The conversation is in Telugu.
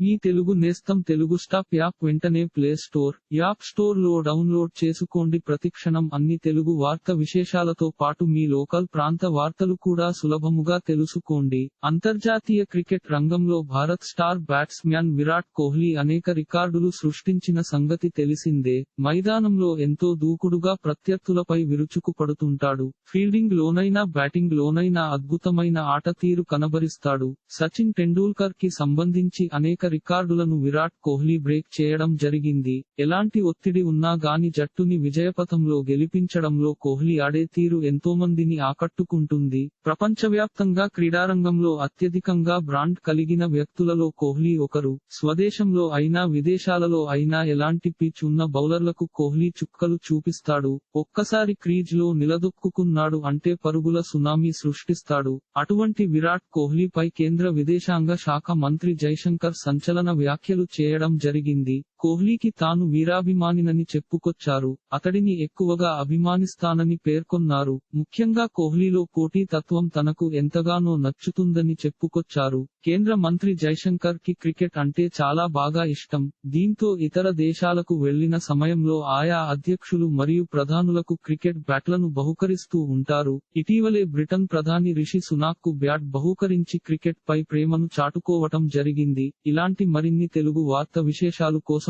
మీ తెలుగు నేస్తం తెలుగు స్టాప్ యాప్ వెంటనే ప్లే స్టోర్ యాప్ స్టోర్లో డౌన్లోడ్ చేసుకోండి. ప్రతిక్షణం అన్ని తెలుగు వార్త విశేషాలతో పాటు మీ లోకల్ ప్రాంత వార్తలు కూడా సులభముగా తెలుసుకోండి. అంతర్జాతీయ క్రికెట్ రంగంలో భారత్ స్టార్ బ్యాట్స్మ్యాన్ విరాట్ కోహ్లీ అనేక రికార్డులు సృష్టించిన సంగతి తెలిసిందే. మైదానంలో ఎంతో దూకుడుగా ప్రత్యర్థులపై విరుచుకు పడుతుంటాడు ఫీల్డింగ్ లోనైనా బ్యాటింగ్ లోనైనా అద్భుతమైన ఆట తీరు కనబరిస్తాడు. సచిన్ టెండూల్కర్కి సంబంధించి అనేక రికార్డులను విరాట్ కోహ్లీ బ్రేక్ చేయడం జరిగింది. ఎలాంటి ఒత్తిడి ఉన్నా గాని జట్టుని విజయపథంలో గెలిపించడంలో కోహ్లీ ఆడే తీరు ఎంతోమందిని ఆకట్టుకుంటుంది. ప్రపంచవ్యాప్తంగా క్రీడారంగంలో అత్యధికంగా బ్రాండ్ కలిగిన వ్యక్తులలో కోహ్లీ ఒకరు. స్వదేశంలో అయినా విదేశాలలో అయినా ఎలాంటి పిచ్ ఉన్న బౌలర్లకు కోహ్లీ చుక్కలు చూపిస్తాడు. ఒక్కసారి క్రీజ్లో నిలదొక్కుకున్నాడు అంటే పరుగుల సునామీ సృష్టిస్తాడు. అటువంటి విరాట్ కోహ్లీపై కేంద్ర విదేశాంగ శాఖ మంత్రి జైశంకర్ సంచలన వ్యాఖ్యలు చేయడం జరిగింది. కోహ్లీకి తాను వీరాభిమానినని చెప్పుకొచ్చారు. అతడిని ఎక్కువగా అభిమానిస్తానని పేర్కొన్నారు. ముఖ్యంగా కోహ్లీలో పోటీ తత్వం తనకు ఎంతగానో నచ్చుతుందని చెప్పుకొచ్చారు. కేంద్ర మంత్రి జైశంకర్కి క్రికెట్ అంటే చాలా బాగా ఇష్టం. దీంతో ఇతర దేశాలకు వెళ్ళిన సమయంలో ఆయా అధ్యక్షులు మరియు ప్రధానులకు క్రికెట్ బ్యాట్లను బహుకరిస్తూ ఉంటారు. ఇటీవలే బ్రిటన్ ప్రధాని రిషి సునాక్కు బ్యాట్ బహుకరించి క్రికెట్ పై ప్రేమను చాటుకోవటం జరిగింది. ఇలాంటి మరిన్ని తెలుగు వార్త విశేషాలు కోసం